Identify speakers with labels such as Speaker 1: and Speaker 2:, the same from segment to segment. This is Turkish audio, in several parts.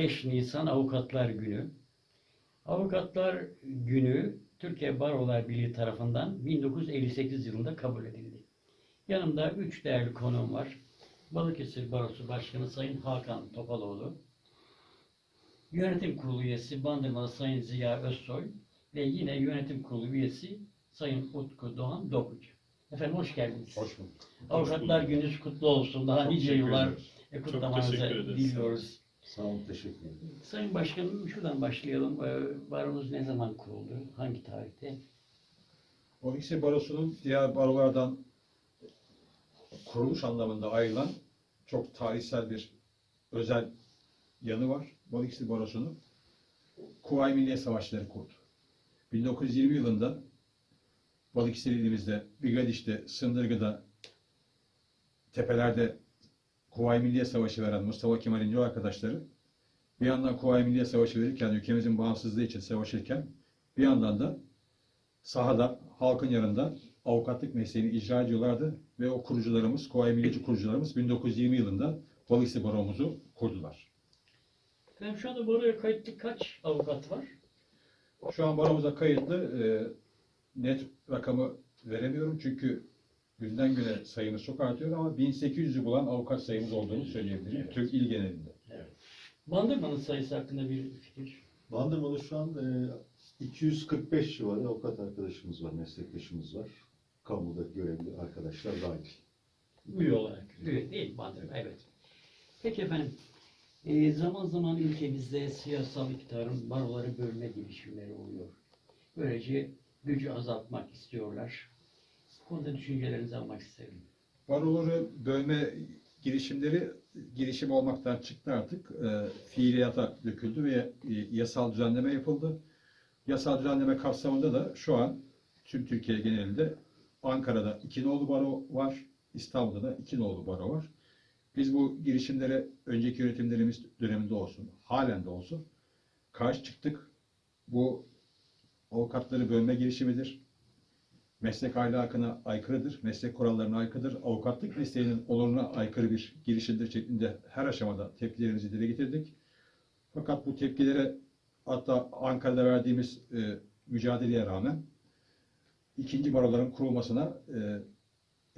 Speaker 1: 5 Nisan Avukatlar Günü. Avukatlar Günü Türkiye Barolar Birliği tarafından 1958 yılında kabul edildi. Yanımda üç değerli konuğum var. Balıkesir Barosu Başkanı Sayın Hakan Topaloğlu, Yönetim Kurulu üyesi Bandırmalı Sayın Ziya Özsoy ve yine Yönetim Kurulu üyesi Sayın Utku Doğan Dokucu. Efendim hoş geldiniz.
Speaker 2: Hoş bulduk.
Speaker 1: Avukatlar Gününüz kutlu olsun. Daha
Speaker 2: Çok
Speaker 1: nice yıllar kutlamanızı diliyoruz.
Speaker 2: Sağ olun, teşekkür ederim.
Speaker 1: Sayın Başkanım şuradan başlayalım. Ee, Baronuz ne zaman kuruldu? Hangi tarihte?
Speaker 2: O ikisi barosunun diğer barolardan kuruluş anlamında ayrılan çok tarihsel bir özel yanı var. Balıkesir Barosu'nu Kuvayi Milliye Savaşları kurdu. 1920 yılında Balıkesir ilimizde, Bigadiş'te, Sındırgı'da, tepelerde Kuvayi Milliye Savaşı veren Mustafa Kemal'in yol arkadaşları bir yandan Kuvayi Milliye Savaşı verirken, ülkemizin bağımsızlığı için savaşırken bir yandan da sahada, halkın yanında avukatlık mesleğini icra ediyorlardı ve o kurucularımız, Kuvayi Milliyeci kurucularımız 1920 yılında Balıkesir Baromuzu kurdular.
Speaker 1: Efendim şu anda baroya kayıtlı kaç avukat var?
Speaker 2: Şu an baromuza kayıtlı e, net rakamı veremiyorum çünkü günden güne sayımız çok artıyor ama 1800'ü bulan avukat sayımız olduğunu söyleyebilirim.
Speaker 1: Evet.
Speaker 2: Türk il genelinde.
Speaker 1: Bandırmanın sayısı hakkında bir fikir.
Speaker 3: Bandırma'da şu an e, 245 civarı avukat arkadaşımız var, meslektaşımız var. Kamuda görevli arkadaşlar dahil.
Speaker 1: Üye olarak. Üye değil Bandırma. Evet. Peki efendim. e, zaman zaman ülkemizde siyasal iktidarın baroları bölme girişimleri oluyor. Böylece gücü azaltmak istiyorlar. Konuda düşüncelerinizi almak isterim.
Speaker 2: Baroları bölme girişimleri girişim olmaktan çıktı artık. E, fiiliyata döküldü ve e, yasal düzenleme yapıldı. Yasal düzenleme kapsamında da şu an tüm Türkiye genelinde Ankara'da iki nolu baro var, İstanbul'da da iki nolu baro var. Biz bu girişimlere önceki yönetimlerimiz döneminde olsun, halen de olsun karşı çıktık. Bu avukatları bölme girişimidir. Meslek ahlakına aykırıdır, meslek kurallarına aykırıdır, avukatlık mesleğinin oluruna aykırı bir girişimdir şeklinde her aşamada tepkilerimizi dile getirdik. Fakat bu tepkilere hatta Ankara'da verdiğimiz e, mücadeleye rağmen ikinci baroların kurulmasına e,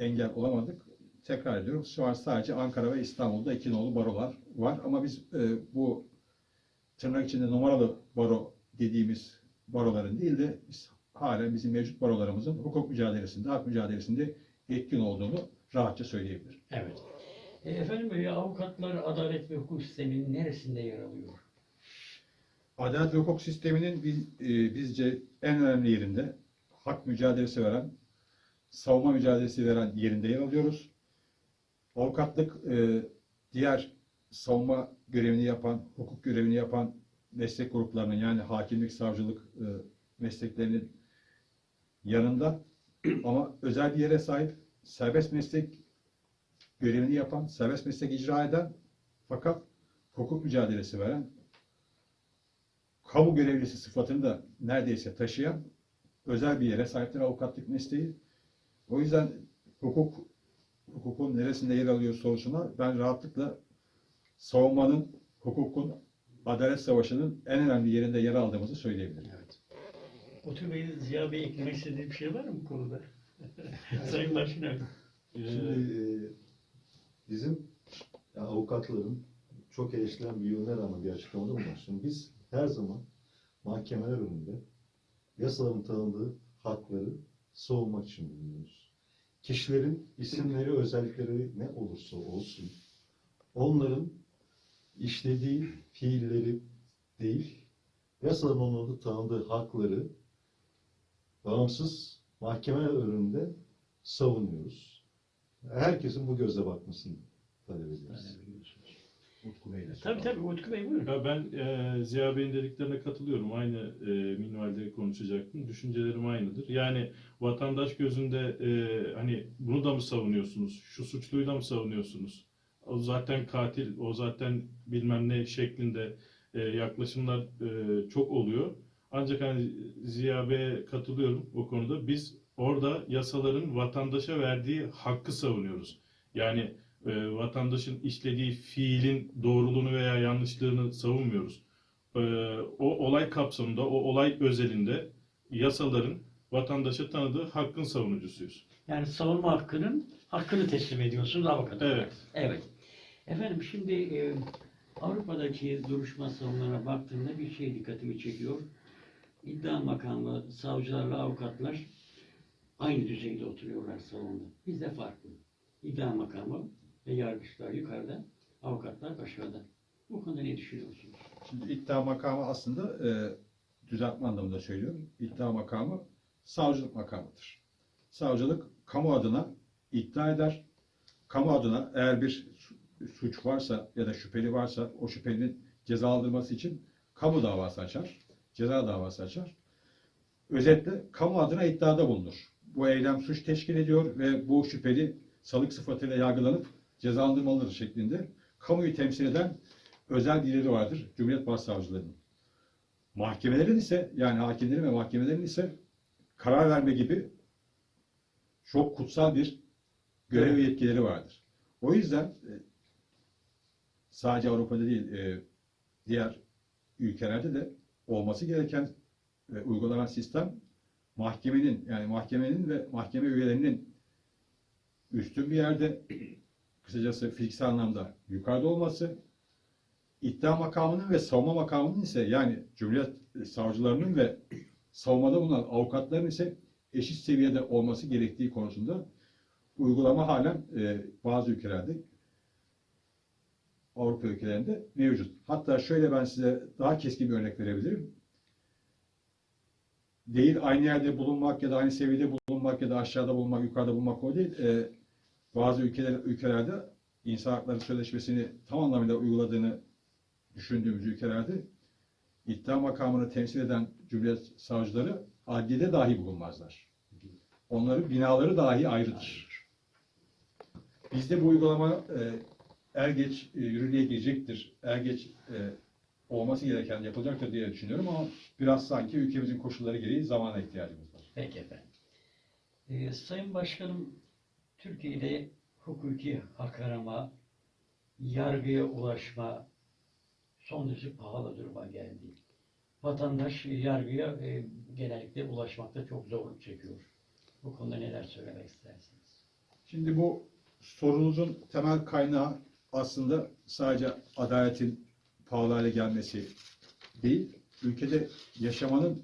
Speaker 2: engel olamadık. Tekrar ediyorum şu an sadece Ankara ve İstanbul'da iki nolu barolar var ama biz e, bu tırnak içinde numaralı baro dediğimiz baroların değil de biz halen bizim mevcut barolarımızın hukuk mücadelesinde, hak mücadelesinde etkin olduğunu rahatça söyleyebilirim.
Speaker 1: Evet. E, efendim e, avukatlar adalet ve hukuk sisteminin neresinde yer alıyor?
Speaker 2: Adalet ve hukuk sisteminin biz, e, bizce en önemli yerinde hak mücadelesi veren, savunma mücadelesi veren yerinde yer alıyoruz. Avukatlık e, diğer savunma görevini yapan, hukuk görevini yapan meslek gruplarının yani hakimlik, savcılık e, mesleklerinin yanında ama özel bir yere sahip serbest meslek görevini yapan, serbest meslek icra eden fakat hukuk mücadelesi veren kamu görevlisi sıfatını da neredeyse taşıyan özel bir yere sahiptir avukatlık mesleği. O yüzden hukuk hukukun neresinde yer alıyor sorusuna ben rahatlıkla savunmanın, hukukun, adalet savaşının en önemli yerinde yer aldığımızı söyleyebilirim.
Speaker 1: Evet. Otur Bey'in Ziya Bey eklemek istediği bir şey var mı bu konuda? Sayın Başkan.
Speaker 3: Şimdi e, bizim ya, avukatların çok eleştirilen bir yönüne rağmen bir açıklamada bulunmuş. Şimdi biz her zaman mahkemeler önünde yasaların tanıdığı hakları savunmak için bulunuyoruz. Kişilerin isimleri, özellikleri ne olursa olsun onların işlediği fiilleri değil, yasaların onlarda tanıdığı hakları bağımsız mahkemeler önünde savunuyoruz. Herkesin bu gözle bakmasını talep ediyoruz.
Speaker 2: Utku Bey'le
Speaker 1: Tabii tabii Utku Bey buyurun.
Speaker 4: Ya ben e, Ziya Bey'in dediklerine katılıyorum. Aynı e, minvalde konuşacaktım. Düşüncelerim aynıdır. Yani vatandaş gözünde e, hani bunu da mı savunuyorsunuz? Şu suçluyu da mı savunuyorsunuz? O zaten katil, o zaten bilmem ne şeklinde e, yaklaşımlar e, çok oluyor. Ancak hani Ziya Bey'e katılıyorum o konuda. Biz orada yasaların vatandaşa verdiği hakkı savunuyoruz. Yani e, vatandaşın işlediği fiilin doğruluğunu veya yanlışlığını savunmuyoruz. E, o olay kapsamında, o olay özelinde yasaların vatandaşa tanıdığı hakkın savunucusuyuz.
Speaker 1: Yani savunma hakkının hakkını teslim ediyorsunuz avukata.
Speaker 4: Evet.
Speaker 1: Evet. Efendim şimdi e, Avrupa'daki duruşma salonlarına baktığımda bir şey dikkatimi çekiyor. İddia makamı, savcılarla avukatlar aynı düzeyde oturuyorlar salonda. Bizde farklı. İddia makamı ve yargıçlar yukarıda, avukatlar aşağıda. Bu konuda ne düşünüyorsunuz?
Speaker 2: Şimdi iddia makamı aslında e, düzeltme anlamında söylüyorum. İddia makamı savcılık makamıdır. Savcılık kamu adına iddia eder. Kamu adına eğer bir su- suç varsa ya da şüpheli varsa o şüphelinin cezalandırması için kamu davası açar. Ceza davası açar. Özetle kamu adına iddiada bulunur. Bu eylem suç teşkil ediyor ve bu şüpheli salık sıfatıyla yargılanıp cezalandırmalıdır şeklinde kamuyu temsil eden özel dilleri vardır Cumhuriyet Başsavcılığının. Mahkemelerin ise yani hakimlerin ve mahkemelerin ise karar verme gibi çok kutsal bir görev ve yetkileri vardır. O yüzden e, sadece Avrupa'da değil e, diğer ülkelerde de olması gereken ve uygulanan sistem mahkemenin yani mahkemenin ve mahkeme üyelerinin üstün bir yerde kısacası fiziksel anlamda yukarıda olması iddia makamının ve savunma makamının ise yani Cumhuriyet savcılarının ve savunmada bulunan avukatların ise eşit seviyede olması gerektiği konusunda uygulama halen e, bazı ülkelerde Avrupa ülkelerinde mevcut. Hatta şöyle ben size daha keskin bir örnek verebilirim. Değil aynı yerde bulunmak ya da aynı seviyede bulunmak ya da aşağıda bulunmak, yukarıda bulunmak o değil. E, bazı ülkeler, ülkelerde insan hakları sözleşmesini tam anlamıyla uyguladığını düşündüğümüz ülkelerde iddia makamını temsil eden Cumhuriyet savcıları adliyede dahi bulunmazlar. Onların binaları dahi ayrıdır. Bizde bu uygulama e, er geç e, yürürlüğe girecektir. Er geç e, olması gereken yapılacaktır diye düşünüyorum ama biraz sanki ülkemizin koşulları gereği zamana ihtiyacımız var.
Speaker 1: Peki efendim. Ee, Sayın Başkanım, Türkiye'de hukuki hak arama, yargıya ulaşma son derece pahalı duruma geldi. Vatandaş yargıya e, genellikle ulaşmakta çok zorluk çekiyor. Bu konuda neler söylemek istersiniz?
Speaker 2: Şimdi bu sorunuzun temel kaynağı aslında sadece adaletin pahalı hale gelmesi değil, ülkede yaşamanın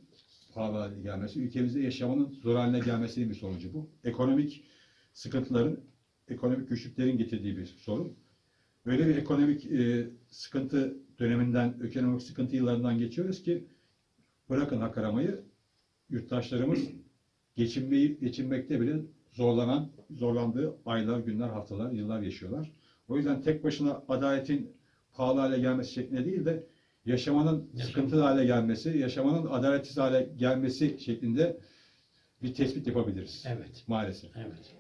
Speaker 2: pahalı hale gelmesi, ülkemizde yaşamanın zor haline gelmesinin bir sonucu bu. Ekonomik sıkıntıların, ekonomik güçlüklerin getirdiği bir sorun. Böyle bir ekonomik e, sıkıntı döneminden, ekonomik sıkıntı yıllarından geçiyoruz ki bırakın hak aramayı, yurttaşlarımız geçinmeyi, geçinmekte bile zorlanan, zorlandığı aylar, günler, haftalar, yıllar yaşıyorlar. O yüzden tek başına adaletin pahalı hale gelmesi şeklinde değil de yaşamanın
Speaker 1: Yaşam.
Speaker 2: sıkıntılı hale gelmesi, yaşamanın adaletsiz hale gelmesi şeklinde bir tespit yapabiliriz.
Speaker 1: Evet,
Speaker 2: Maalesef.
Speaker 1: evet.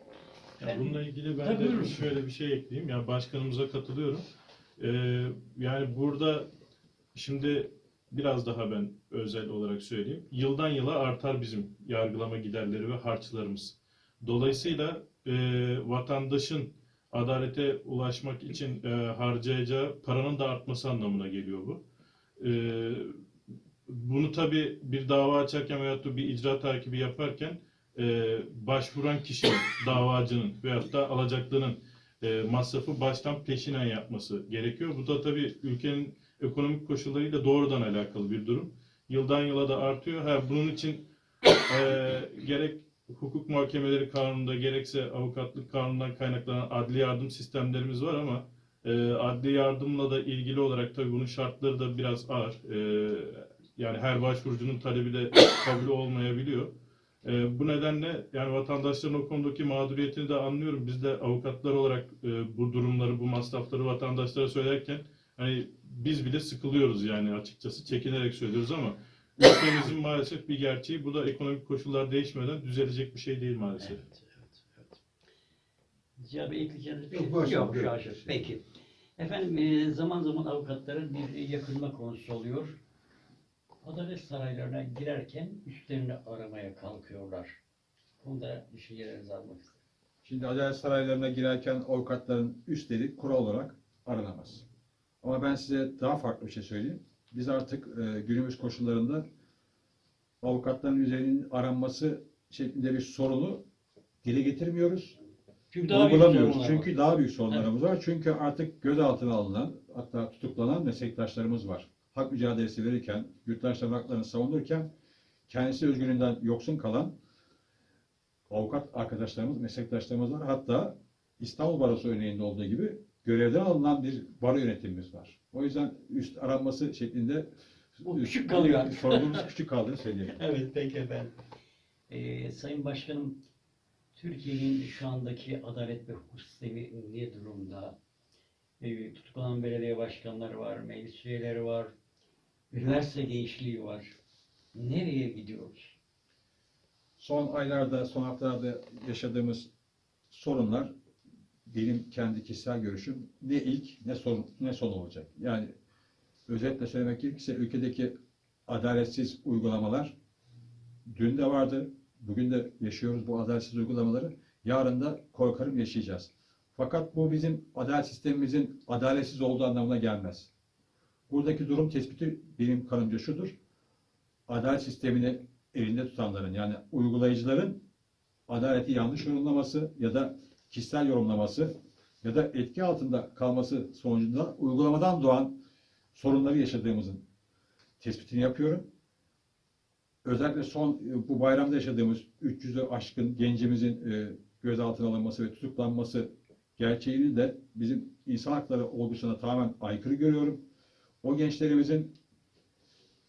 Speaker 4: Ya bununla ilgili ben
Speaker 1: Tabii,
Speaker 4: de
Speaker 1: buyurun.
Speaker 4: şöyle bir şey ekleyeyim. Ya başkanımıza katılıyorum. Ee, yani burada şimdi biraz daha ben özel olarak söyleyeyim. Yıldan yıla artar bizim yargılama giderleri ve harçlarımız. Dolayısıyla e, vatandaşın adalete ulaşmak için e, harcayacağı paranın da artması anlamına geliyor bu. E, bunu tabii bir dava açarken veyahut da bir icra takibi yaparken e, başvuran kişinin, davacının veyahut da alacaklının e, masrafı baştan peşinen yapması gerekiyor. Bu da tabii ülkenin ekonomik koşullarıyla doğrudan alakalı bir durum. Yıldan yıla da artıyor. Ha, bunun için e, gerek hukuk muhakemeleri kanununda gerekse avukatlık kanunundan kaynaklanan adli yardım sistemlerimiz var ama e, adli yardımla da ilgili olarak tabii bunun şartları da biraz ağır. E, yani her başvurucunun talebi de kabul olmayabiliyor. E, bu nedenle yani vatandaşların o konudaki mağduriyetini de anlıyorum. Biz de avukatlar olarak e, bu durumları, bu masrafları vatandaşlara söylerken hani biz bile sıkılıyoruz yani açıkçası çekinerek söylüyoruz ama ülkemizin maalesef bir gerçeği bu da ekonomik koşullar değişmeden düzelecek bir şey değil maalesef.
Speaker 1: Evet, evet, evet. Bey ekleyeceğiniz bir
Speaker 3: Yok,
Speaker 1: şey
Speaker 3: başka
Speaker 1: yok.
Speaker 3: yok.
Speaker 1: şaşır. Peki. Efendim e, zaman zaman avukatların bir yakınma konusu oluyor. Adalet saraylarına girerken üstlerini aramaya kalkıyorlar. Bunda düşüncelerinizi almak isterim.
Speaker 2: Şimdi adalet saraylarına girerken avukatların üstleri kural olarak aranamaz. Ama ben size daha farklı bir şey söyleyeyim. Biz artık e, günümüz koşullarında avukatların üzerinin aranması şeklinde bir sorunu dile getirmiyoruz.
Speaker 1: Çünkü daha büyük
Speaker 2: Uygulamıyoruz.
Speaker 1: var.
Speaker 2: Çünkü daha büyük sorunlarımız var. Çünkü artık gözaltına alınan, hatta tutuklanan meslektaşlarımız var. Hak mücadelesi verirken, yurttaşların haklarını savunurken kendisi özgürlüğünden yoksun kalan avukat arkadaşlarımız, meslektaşlarımız var. Hatta İstanbul Barosu örneğinde olduğu gibi görevden alınan bir baro yönetimimiz var. O yüzden üst aranması şeklinde
Speaker 1: Bu küçük kalıyor artık.
Speaker 2: sorunumuz küçük kaldığını söyleyelim.
Speaker 1: Evet peki efendim. Ee, Sayın Başkanım, Türkiye'nin şu andaki adalet ve hukuk sistemi ne durumda? Ee, tutuklanan belediye başkanları var, meclis üyeleri var, üniversite gençliği var. Nereye gidiyoruz?
Speaker 2: Son aylarda, son haftalarda yaşadığımız sorunlar benim kendi kişisel görüşüm ne ilk ne son ne son olacak. Yani özetle söylemek gerekirse ülkedeki adaletsiz uygulamalar dün de vardı, bugün de yaşıyoruz bu adaletsiz uygulamaları. Yarın da korkarım yaşayacağız. Fakat bu bizim adalet sistemimizin adaletsiz olduğu anlamına gelmez. Buradaki durum tespiti benim kanımca şudur. Adalet sistemini elinde tutanların yani uygulayıcıların adaleti yanlış yorumlaması ya da kişisel yorumlaması ya da etki altında kalması sonucunda uygulamadan doğan sorunları yaşadığımızın tespitini yapıyorum. Özellikle son e, bu bayramda yaşadığımız 300'ü aşkın gencimizin e, gözaltına alınması ve tutuklanması gerçeğini de bizim insan hakları olgusuna tamamen aykırı görüyorum. O gençlerimizin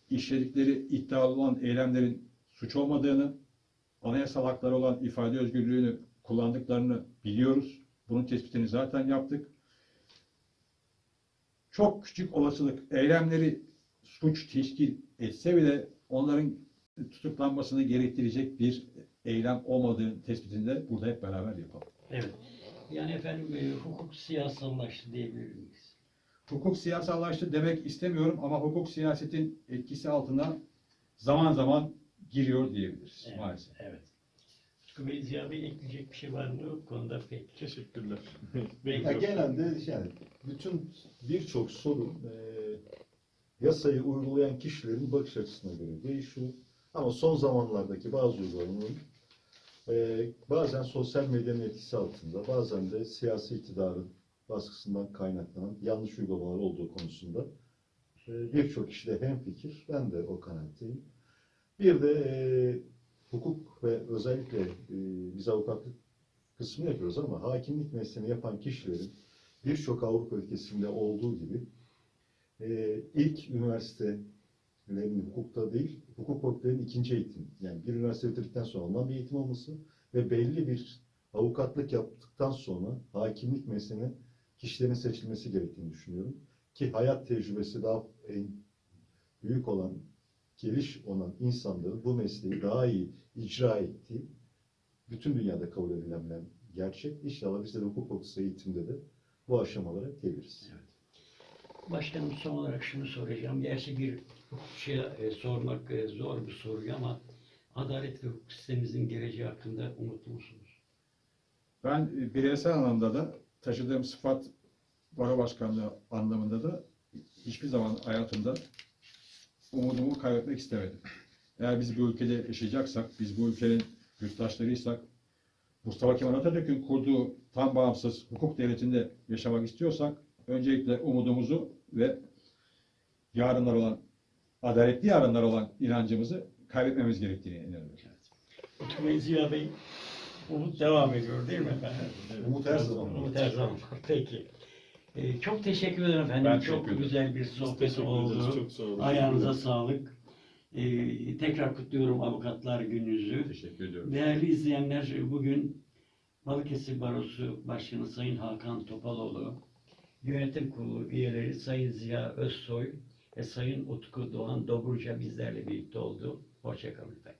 Speaker 2: işledikleri iddialı olan eylemlerin suç olmadığını, anayasal hakları olan ifade özgürlüğünü kullandıklarını biliyoruz. Bunun tespitini zaten yaptık. Çok küçük olasılık eylemleri suç teşkil etse bile onların tutuklanmasını gerektirecek bir eylem olmadığı tespitini de burada hep beraber yapalım.
Speaker 1: Evet. Yani efendim e, hukuk siyasallaştı diyebilir miyiz?
Speaker 2: Hukuk siyasallaştı demek istemiyorum ama hukuk siyasetin etkisi altına zaman zaman giriyor diyebiliriz
Speaker 1: Evet,
Speaker 2: maalesef.
Speaker 1: Evet. Ziya Bey ekleyecek bir şey var mı bu konuda pek?
Speaker 4: Teşekkürler.
Speaker 3: Ya genelde yani bütün birçok sorun e, yasayı uygulayan kişilerin bakış açısına göre değişiyor. Ama son zamanlardaki bazı uygulamaların e, bazen sosyal medyanın etkisi altında, bazen de siyasi iktidarın baskısından kaynaklanan yanlış uygulamalar olduğu konusunda e, birçok kişi de hemfikir. Ben de o kanaatteyim. Bir de e, hukuk ve özellikle e, biz avukatlık kısmını yapıyoruz ama hakimlik mesleğini yapan kişilerin birçok Avrupa ülkesinde olduğu gibi e, ilk üniversitelerin hukukta değil, hukuk fakültelerinin ikinci eğitim. Yani bir üniversite bitirdikten sonra alınan bir eğitim olması ve belli bir avukatlık yaptıktan sonra hakimlik mesleğine kişilerin seçilmesi gerektiğini düşünüyorum. Ki hayat tecrübesi daha en büyük olan, geliş olan insanların bu mesleği daha iyi icra ettiği bütün dünyada kabul edilen gerçek. İnşallah biz de hukuk fakültesi eğitimde de bu aşamalara geliriz.
Speaker 1: Başkanım son olarak şunu soracağım. Gerçi bir hukukçuya e, sormak e, zor bir soruyu ama adalet ve hukuk sistemimizin geleceği hakkında umutlu musunuz?
Speaker 2: Ben e, bireysel anlamda da taşıdığım sıfat baro başkanlığı anlamında da hiçbir zaman hayatımda umudumu kaybetmek istemedim. Eğer biz bu ülkede yaşayacaksak, biz bu ülkenin yurttaşlarıysak, Mustafa Kemal Atatürk'ün kurduğu tam bağımsız hukuk devletinde yaşamak istiyorsak, öncelikle umudumuzu ve yarınlar olan, adaletli yarınlar olan inancımızı kaybetmemiz gerektiğine inanıyorum.
Speaker 1: Utku Bey, Ziya Bey umut devam ediyor değil mi efendim?
Speaker 3: Umut her zaman.
Speaker 1: Umut her zaman. Peki. E, çok teşekkür ederim efendim.
Speaker 2: Ben
Speaker 1: çok
Speaker 2: ederim.
Speaker 1: güzel bir sohbet oldu.
Speaker 4: Çok sağ olun.
Speaker 1: Ayağınıza sağlık. E, tekrar kutluyorum Avukatlar Gününüzü.
Speaker 2: Teşekkür ediyorum.
Speaker 1: Değerli izleyenler, bugün Balıkesir Barosu Başkanı Sayın Hakan Topaloğlu, Yönetim Kurulu üyeleri Sayın Ziya Özsoy ve Sayın Utku Doğan Doburca bizlerle birlikte oldu. Hoşçakalın efendim.